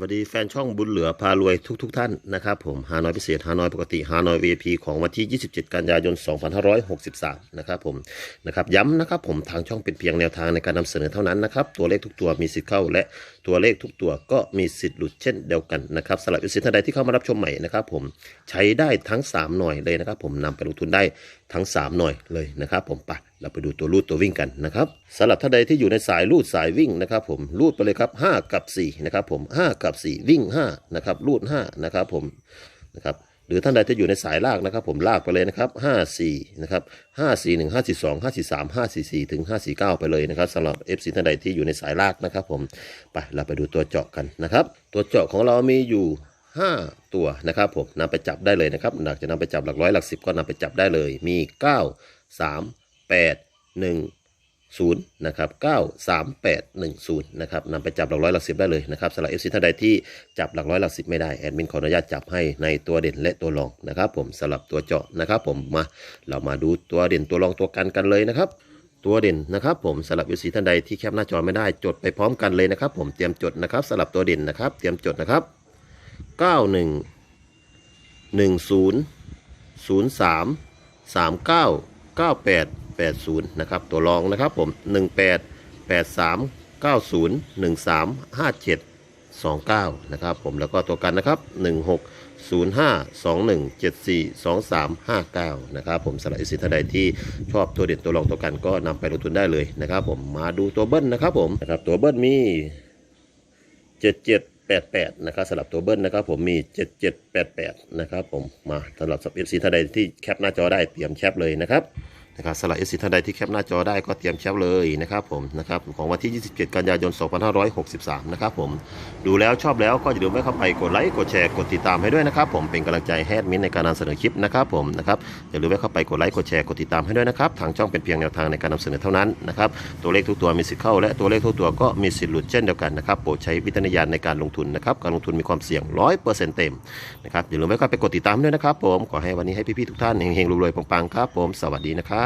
วัสดีแฟนช่องบุญเหลือพารวยทุกๆทท่านนะครับผมฮานอยพิเศษฮานอยปกติฮานอย VIP ของวันที่ 27 กันยายน 2563 นะครับผมนะครับย้ำนะครับผมทางช่องเป็นเพียงแนวทางในการนำเสนอเท่านั้นนะครับตัวเลขทุกตัวมีสิทธิ์เข้า และตัวเลขทุกตัวก็มีสิทธิ์หลุดเช่นเดียวกันนะครับสำหรับวิสิทธิ์ท่านใดที่เข้ามารับชมใหม่นะครับผมใช้ได้ทั้ง 3 หน่วยเลยนะครับผมนำไปลงทุนได้ทั้ง 3 หน่วยเลยนะครับ ผมไปเราไปดูตัวรูดตัววิ่งกันนะครับสำหรับท่านใดที่อยู่ในสายรูดสายวิ่งนะครับ ผมรูดไปเลยครับ 5 กับ4นะครับผม5กับ 4 วิ่ง5นะครับรูด5นะครับผมนะครับหรือท่านใดที่อยู่ในสายลากนะครับ ผมลากไปเลยนะครับ5 4นะครับ5 4 1 5 4 2 5 4 3 5 4 4ถึง5 4 9 ไปเลยนะครับสำหรับ FC ท่านใดที่อยู่ในสายลากนะครับ ผมไปเราไปดูตัวเจาะกันนะครับ ตัวเจาะของเรามีอยู่ 5 ตัวนะครับผมนำไปจับได้เลยนะครับหากจะนำไปจับหลักร้อยหลักสิบก็นำไปจับได้เลย มี 9 3 8 1 0นะครับ9 3 8 1 0นะครับนำไปจับหลักร้อยหลักสิบได้เลยนะครับสำหรับเอฟซีท่านใดที่จับหลักร้อยหลักสิบไม่ได้แอดมินขออนุญาตจับให้ในตัวเด่นและตัวรองนะครับ ผมสำหรับตัวเจาะนะครับ ผมมาเรามาดูตัวเด่นตัวรองตัวกันกันเลยนะครับ ตัวเด่นนะครับผมสำหรับยูซีท่านใดที่แคปหน้าจอไม่ได้จดไปพร้อมกันเลยนะครับ ผมเตรียมจดนะครับสำหรับตัวเด่นนะครับ เตรียมจดนะครับ เก้าหนึ่งหนึ่งศูนย์ศูนย์สามสามเก้าเก้าแปดแปดศูนย์นะครับตัวรองนะครับผมหนึ่งแปดแปดสามเก้าศูนย์หนึ่งสามห้าเจ็ดสองเก้านะครับผมแล้วก็ตัวกันนะครับหนึ่งหกศูนย์ห้าสองหนึ่งเจ็ดสี่สองสามห้าเก้านะครับผมสำหรับสินท่านใดที่ชอบตัวเด่นตัวรองตัวกันก็นำไปลงทุนได้เลยนะครับผมมาดูตัวเบิ้ลนะครับผมนะครับตัวเบิ้ลมีเจ็ดเจ็ด 7788นะครับสำหรับตัวเบิ้ลนะครับผมมี 7788 นะครับผมมาสำหรับเอฟซีท่านใดที่แคปหน้าจอได้เตรียมแคปเลยนะครับ นะครับสำหรับเอซีท่านใดที่แคปหน้าจอได้ก็เตรียมแคปเลยนะครับผมนะครับของวันที่ 27 กันยายน 2563 นะครับผมดูแล้วชอบแล้วก็อย่าลืมไว้เข้าไปกดไลค์กดแชร์กดติดตามให้ด้วยนะครับผมเป็นกำลังใจให้แอดมินในการนำเสนอคลิปนะครับผมนะครับอย่าลืมไว้เข้าไปกดไลค์กดแชร์กดติดตามให้ด้วยนะครับทางช่องเป็นเพียงแนวทางในการนำเสนอเท่านั้นนะครับตัวเลขทุกตัวมีสิทธิ์เข้า และตัวเลขทุกตัวก็มีสิทธิ์หลุดเช่นเดียวกันนะครับโปรดใช้วิจารณญาณในการลงทุนนะครับการลงทุนมีความเสี่ยงร้อยเปอร์เซ็นต์เต็มนะครับอย่าลืมไว้เข้าไปกดติดตามด้วยนะครับผมขอให้วันนี้ให้พี่ๆทุกท่านเฮงๆรวยๆปังๆครับผมสวัสดีนะครับ